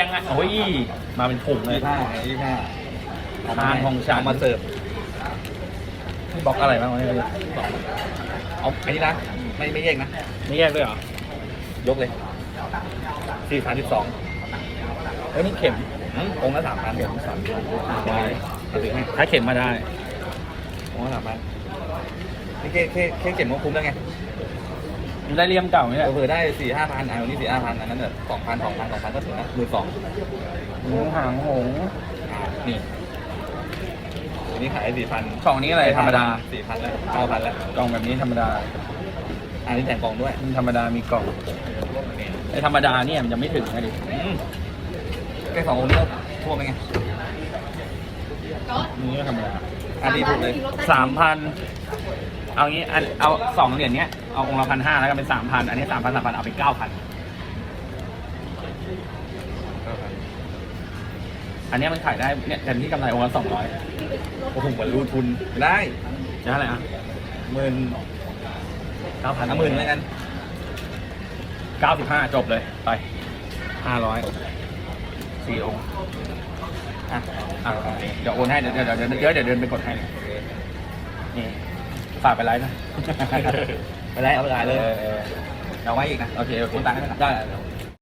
ยังไงโอ้ยมาเป็นถุงเลยยี่ห้ายี่ห้าทานของฉันเอามาเสิร์ฟบล็อกอะไรบ้างวะเนี่ยเอาอันนี้นะ ไม่ไม่แยกนะ ไม่แยกด้วยเหรอ ยกเลยสี่สามสิบสองเฮ้ยนี่เข็มองค์ละสามพันเดี๋ยวสามพันได้เอาถือให้ถ้าเข็มมาได้องค์ละสามพันนี่แค่แค่แค่เก็บก็คุ้มแล้วไงมัน ได้เลี่ยมเก่าไหมเนี่ยเผื่อได้สี่ห้าพันอะวันนี้สี่ห้าพันอันนั้นแบบสองพันสองพันสองพันก็ถึงนะหมื่นสองหมูหางหงส์อ่านี่อันนี้ขายสี่พันกล่องนี้อะไรธรรมดาสี่พันแล้วเก้าพันแล้วกล่องแบบนี้ธรรมดา อันนี้แต่งกล่องด้วยมันธรรมดามีกล่องนี่ไอ้ธรรมดาเนี่ยมันจะไม่ถึงนะดิอืมแค่สององค์นี้ก็ทั่วไปไงนี่ก็ธรรมดาอันนี้ถูกเลยสามพัน เอางี้อันเอาสองเหรียญเนี้ยเอาองค์ละพันห้าแล้วกันเป็นสามพันอันนี้สามพันสามพันเอาไปเก้าพันอันเนี้ยมันขายได้เนี่ยแทนที่กำไรองค์ละสองร้อยโอ้โหเหมือนรูทุนได้จะเท่าไหร่อะหมื่นเก้าพันอะหมื่นแล้วกันเก้าสิบห้าจบเลยไปห้าร้อยสี่องค์อะอะโอเคเดี๋ยวโอนให้เดี๋ยวเดี๋ยวเดี๋ยวเดี๋ยวเดี๋ยวเดินไปกดให้นี่ ฝากไปไลฟ์นะ ไปได้เอาไปได้เลย เออเออเอาไว้อีกนะโอเคโอเคคุณตังค์ให้ไหมได้